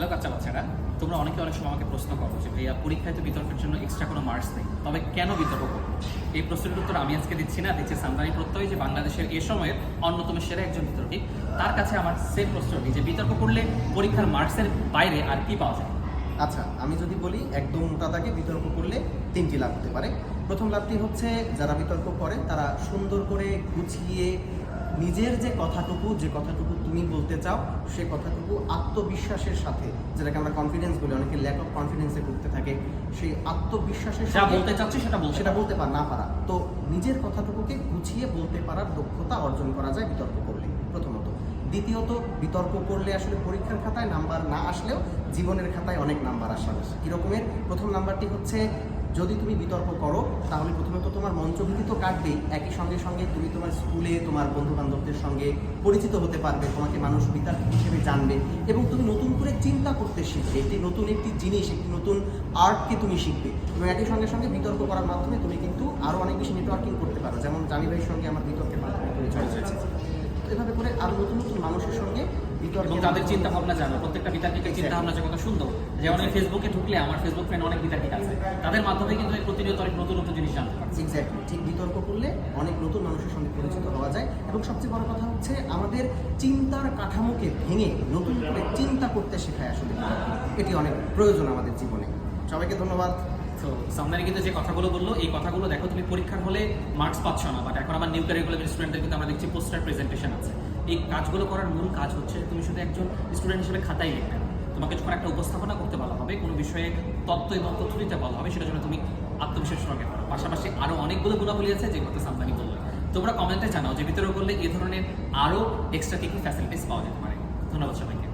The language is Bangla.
হ্যালো কাচ্চা বাচ্চারা। তোমরা অনেকে অনেক সময় আমাকে প্রশ্ন করো যে, ভাইয়া, পরীক্ষায় তো বিতর্কের জন্য এক্সট্রা কোনো মার্কস নেই। তবে কেন বিতর্ক করব এই প্রশ্নের উত্তর আমি আজকে দিচ্ছি না, দিচ্ছে সামদানি প্রত্যয় যে বাংলাদেশের এ সময়ের অন্যতম সেরা একজন বিতর্কী। তার কাছে আমার সেম প্রশ্নটি যে, বিতর্ক করলে পরীক্ষার মার্কসের বাইরে আর কি পাওয়া যায়? আচ্ছা আমি যদি বলি একদম মোটা দাগে বিতর্ক করলে তিনটি লাভ হতে পারে। প্রথম লাভটি হচ্ছে যারা বিতর্ক করে তারা সুন্দর করে গুছিয়ে নিজের যে কথাটুকু যে কথাটুকু তুমি বলতে চাও সে কথাটুকু আত্মবিশ্বাসের সাথে যেটাকে আমরা কনফিডেন্স বলি অনেকে ল্যাক অফ কনফিডেন্সে ভুগতে থাকে সেই আত্মবিশ্বাসের যা বলতে চাচ্ছি সেটা সেটা বলতে পার না পারা। তো নিজের কথাটুকুকে গুছিয়ে বলতে পারার দক্ষতা অর্জন করা যায় বিতর্ক করলে প্রথমত দ্বিতীয়ত, বিতর্ক করলে আসলে পরীক্ষার খাতায় নাম্বার না আসলেও জীবনের খাতায় অনেক নাম্বার আসা কীরকমের প্রথম নাম্বারটি হচ্ছে, যদি তুমি বিতর্ক করো, তাহলে প্রথমে তো তোমার মঞ্চভূতি তো কাটবেই একই সঙ্গে সঙ্গে তুমি তোমার স্কুলে, তোমার বন্ধু বান্ধবদের সঙ্গে পরিচিত হতে পারবে, তোমাকে মানুষ বিতর্ক হিসেবে জানবে এবং তুমি নতুন করে চিন্তা করতে শিখবে। একটি নতুন একটি জিনিস, একটি নতুন আর্টকে তুমি শিখবে এবং একই সঙ্গে সঙ্গে বিতর্ক করার মাধ্যমে তুমি কিন্তু আরও অনেক বেশি নেটওয়ার্কিং করতে পারো। যেমন জামি ভাইয়ের সঙ্গে আমার বিতর্কের মাধ্যমে পরিচয় হয়েছে। এভাবে করে আরও নতুন নতুন মানুষের সঙ্গে বিতর্ক এবং তাদের চিন্তা ভাবনা জানো প্রত্যেকটা বিতার্কিকের চিন্তা ভাবনা যে কত সুন্দর। যেমন আমি ফেসবুকে ঢুকলে আমার ফেসবুক ফ্রেন্ড অনেক বিতার্কিক আছে। তাদের মাধ্যমে কিন্তু আমি প্রতিনিয়ত অনেক নতুন নতুন জিনিস জানতে পারছি এক্স্যাক্টলি ঠিক বিতর্ক করলে অনেক নতুন মানুষের সঙ্গে পরিচিত হওয়া যায়। এবং সবচেয়ে বড় কথা হচ্ছে আমাদের চিন্তার কাঠামোকে ভেঙে নতুন করে চিন্তা করতে শেখায় আসলে এটি অনেক প্রয়োজন আমাদের জীবনে। সবাইকে ধন্যবাদ। তো কিন্তু যে কথাগুলো বলল, এই কথাগুলো দেখো, তুমি পরীক্ষার হলে মার্কস পাচ্ছ না বাট এখন আমার নিউ কারিকুলাম স্টুডেন্টদের কিন্তু আমরা দেখছি পোস্টার প্রেজেন্টেশন আছে। এই কাজগুলো করার মূল কাজ হচ্ছে তুমি শুধু একজন স্টুডেন্ট হিসেবে খাতায় লিখবে তোমাকে যখন একটা উপস্থাপনা করতে বলা হবে, কোনো বিষয়ে তত্ত্ব এবং তথ্য দিতে বলা হবে, সেটার জন্য তুমি আত্মবিশ্বাস সঙ্গে করো পাশাপাশি আরও অনেকগুলো গুণাবলী আছে যেগুলো সামদানি বলল তোমরা কমেন্টে জানাও যে বিতরণ করলে এই ধরনের আরও এক্সট্রা কি কী ফ্যাসিলিটিস পাওয়া যেতে পারে। ধন্যবাদ সবাইকে।